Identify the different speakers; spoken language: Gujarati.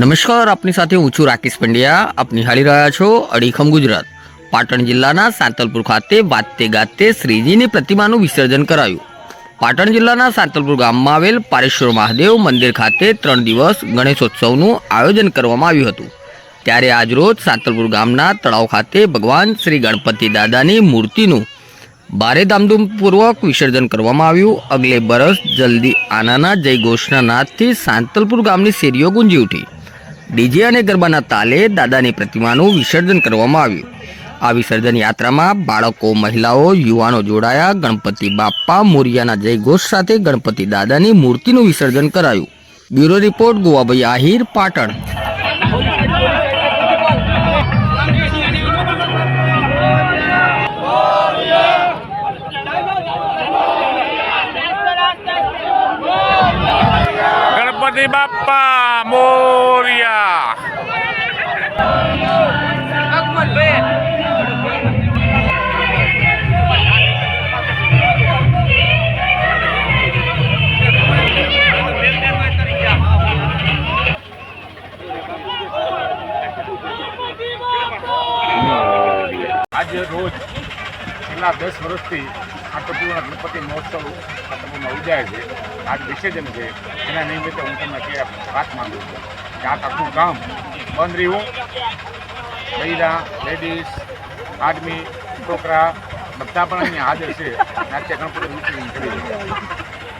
Speaker 1: નમસ્કાર, આપની સાથે હું છું રાકેશ પંડ્યા. આપ નિહાળી રહ્યા છો અડીખમ ગુજરાત. પાટણ જિલ્લાના સાંતલપુર ખાતે વાતે ગાતે શ્રીજીની પ્રતિમાનું વિસર્જન કરાયું. પાટણ જિલ્લાના સાંતલપુર ગામમાં આવેલ પારેશ્વર મહાદેવ મંદિર ખાતે ત્રણ દિવસ ગણેશોત્સવનું આયોજન કરવામાં આવ્યું હતું. ત્યારે આજરોજ સાંતલપુર ગામના તળાવ ખાતે ભગવાન શ્રી ગણપતિ દાદાની મૂર્તિનું ભારે ધામધૂમપૂર્વક વિસર્જન કરવામાં આવ્યું. અગલે બરસ જલ્દી આનાના જય ઘોષના નાદથી સાંતલપુર ગામની શેરીઓ ગુંજી ઉઠી. ડીજે અને ગરબાના તાલે દાદાની પ્રતિમાનું વિસર્જન કરવામાં આવ્યું. આ વિસર્જન યાત્રામાં બાળકો, મહિલાઓ, યુવાનો જોડાયા. ગણપતિ બાપ્પા, મોરિયાના જયઘોષ સાથે ગણપતિ દાદાની મૂર્તિનું વિસર્જન કરાયું. Bureau report, Govabhai Ahir, Patan.
Speaker 2: Ganpati બાપ્પા મોરિયા આજે રોજ છેલ્લા દસ વર્ષથી આટપુરના ગણપતિ મહોત્સવ આટપુરમાં ઉજાય છે. આજ વિસર્જન છે. એના નિમિત્તે હું તમને કે વાત માંગુ છું કે આ આખું ગામ બંધ રહ્યું. મહિલા લેડીઝ આદમી, છોકરા બધા પણ અહીંયા હાજર છે. નાટ્ય ગણપતિ વિસર્જન કરી.